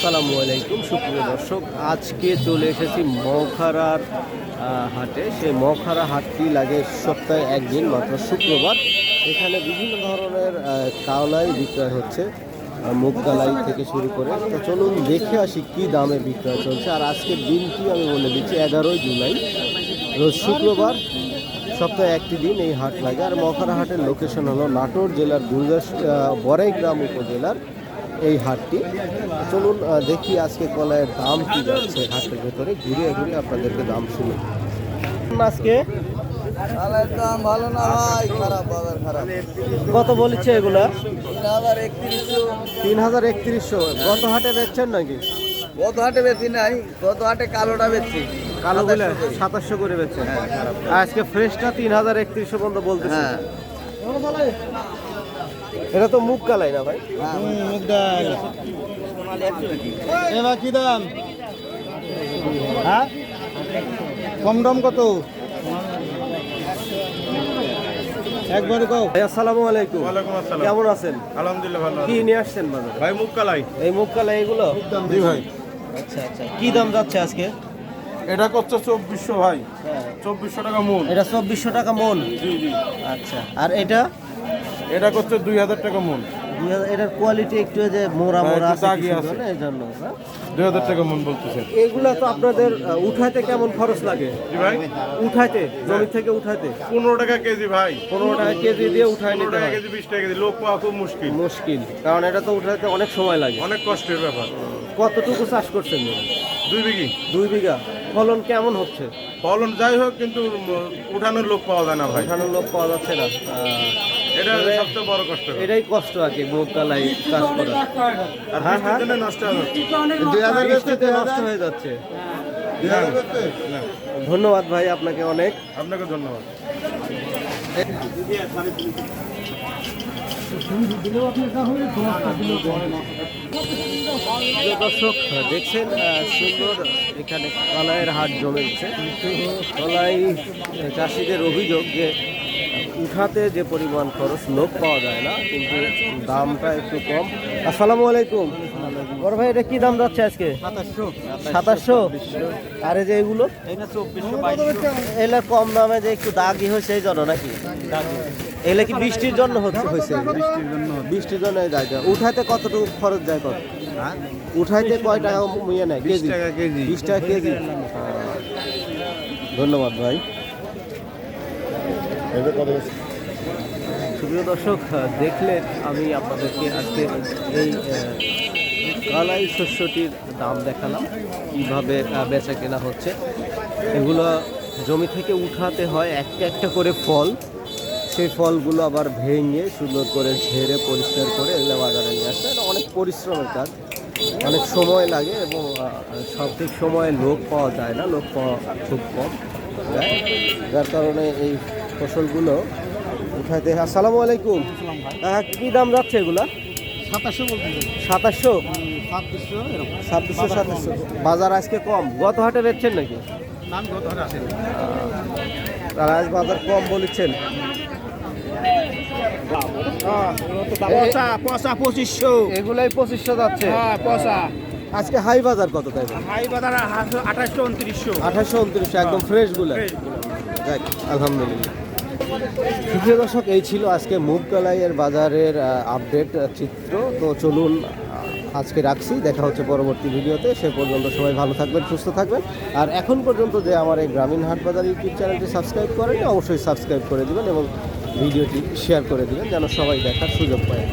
আসসালামু আলাইকুম সুপ্রিয় দর্শক। আজকে চলে এসেছি মৌখারার হাটে। সেই মখারা হাটটি লাগে সপ্তাহে একদিন মাত্র শুক্রবার। এখানে বিভিন্ন ধরনের কাওলাই বিক্রয় হচ্ছে আহ, মুগ কালাই থেকে শুরু করে। তো চলুন দেখে আসি কি দামে বিক্রয় চলছে। আর আজকের দিনটি আমি বলে দিচ্ছি এগারোই জুলাই রোজ শুক্রবার সপ্তাহে একটি দিন এই হাট লাগে। আর মখারা হাটের লোকেশন হলো নাটোর জেলার দুর্গাস বড়াইগ্রাম উপজেলার এই হাটটি। চলুন দেখি আজকে কলাইয়ের দাম কি যাচ্ছে হাটের ভেতরে। ঘুরে ঘুরে আপনাদেরকে দাম শুনুন আজকে? দাম ভালো না ভাই খারাপ বাবার খারাপ। কত বলেছে এগুলা? তিন হাজার একত্রিশশো। গত হাটে বেচছেন নাকি? গত হাটে বেশি নাই গত হাটে কালোটা বেশি কালো গুলা সাতাশশো করে বেচছেন। আজকে ফ্রেশটা তিন হাজার একত্রিশশো পর্যন্ত বলতেছে। হ্যাঁ। এটা তো মুখ কালাই না ভাই? মুখ এবার কি দাম? হ্যাঁ? কম দাম কত? একবারে কও। ভাই আসসালামু আলাইকুম। ওয়ালাইকুম আসসালাম। কেমন আছেন? আলহামদুলিল্লাহ ভালো কি নিয়ে আসছেন বাজারে? ভাই মুখ কালাই। এই মুখ কালাই এগুলো? জি ভাই আচ্ছা আচ্ছা। কি দাম যাচ্ছে আজকে? এটা করছে চব্বিশশো ভাই। হ্যাঁ চব্বিশশো টাকা মন এটা চব্বিশশো টাকা মন জি জি। আচ্ছা। আর এটা? এটা করছে দুই হাজার টাকা মন হাজার এটার কোয়ালিটি একটু যে মোড়া হ্যাঁ, মোড়া আছে আছে। না, এই জন্য হ্যাঁ? দুই হাজার টাকা মন বলতেছে। এগুলা তো আপনাদের উঠাইতে কেমন খরচ লাগে? জি ভাই। উঠাইতে জমি থেকে উঠাইতে? পনেরো টাকা কেজি ভাই। পনেরো টাকা কেজি দিয়ে উঠাই নিতে টাকা কেজি বিশ টাকা কেজি। লোক পাওয়া খুব মুশকিল। মুশকিল। কারণ এটা তো উঠাইতে অনেক সময় লাগে। অনেক কষ্টের ব্যাপার। কতটুকু চাষ করছেন? দুই বিঘি। দুই বিঘা? ফলন কেমন হচ্ছে? ফলন যাই হোক কিন্তু উঠানোর লোক পাওয়া যায় না ভাই। উঠানোর লোক পাওয়া যাচ্ছে না। এটা সবচেয়ে বড় কষ্ট। এটাই কষ্ট আর কি চাষ করা। আর হ্যাঁ, বৃষ্টির নষ্ট হয়ে যাচ্ছে। দুই হাজার নষ্ট হয়ে যাচ্ছে। ধন্যবাদ ভাই আপনাকে অনেক। আপনাকে ধন্যবাদ। দর্শক দেখছেন সুন্দর এখানে কলাইয়ের হাট জমেছে। কলাই চাষিদের অভিযোগ যে উঠাতে যে পরিমাণ খরচ লোক পাওয়া যায় না কিন্তু দামটা একটু কম। আসসালামু আলাইকুম। বড় ভাই এটা কি দাম যাচ্ছে আজকে? সাতাশশো। আর এই যে এগুলো? এগুলো কম দামে যে একটু দাগি হয়েছে এই জন্য নাকি? এগুলো কি বৃষ্টির জন্য হচ্ছে হয়েছে? বৃষ্টির জন্য বৃষ্টির জন্য উঠাইতে কতটুকু খরচ যায় কত? উঠাইতে কয় টাকা মুইয়ে নেয়? কেজি? টাকা কেজি। বিশ টাকা কেজি? ধন্যবাদ ভাই। সুপ্রিয় দর্শক দেখলেন আমি আপনাদেরকে আজকে এই কালাই শস্যটির দাম দেখালাম কীভাবে বেচা কেনা হচ্ছে। এগুলো জমি থেকে উঠাতে হয় একটা একটা করে ফল। সেই ফলগুলো আবার ভেঙে সুন্দর করে ঝেড়ে পরিষ্কার করে এগুলো বাজারে নিয়ে আসতে এটা অনেক পরিশ্রমের কাজ। অনেক সময় লাগে এবং সঠিক সময়ে লোক পাওয়া যায় না লোক পাওয়া খুব কম। যার কারণে এই ফসলগুলো উঠাইতে আসসালামু আলাইকুম। কি দাম যাচ্ছে এগুলা? সাতাশশো সাতাশশো? ছাব্বিশশো সাতাশশো বাজার আজকে কম। গত হাটে বেচছেন নাকি? তারা আজ বাজার কম বলেছেন। পঁচিশশো। এগুলাই পঁচিশশো যাচ্ছে। হ্যাঁ পয়সা আজকে হাই বাজার কত তাই হাই বাজার আঠাশশো উনত্রিশশো। আঠাশশো উনত্রিশশো একদম ফ্রেশগুলো। যাক আলহামদুলিল্লাহ। সুপ্রিয় দর্শক এই ছিল আজকে মুগকলাইয়ের বাজারের আপডেট চিত্র। তো চলুন আজকে রাখছি। দেখা হচ্ছে পরবর্তী ভিডিওতে। সে পর্যন্ত সবাই ভালো থাকবেন সুস্থ থাকবেন। আর এখন পর্যন্ত যে আমার এই গ্রামীণ হাট বাজার ইউটিউব চ্যানেলটি সাবস্ক্রাইব করেন অবশ্যই সাবস্ক্রাইব করে দিবেন এবং ভিডিওটি শেয়ার করে দেবেন যেন সবাই দেখার সুযোগ পায়।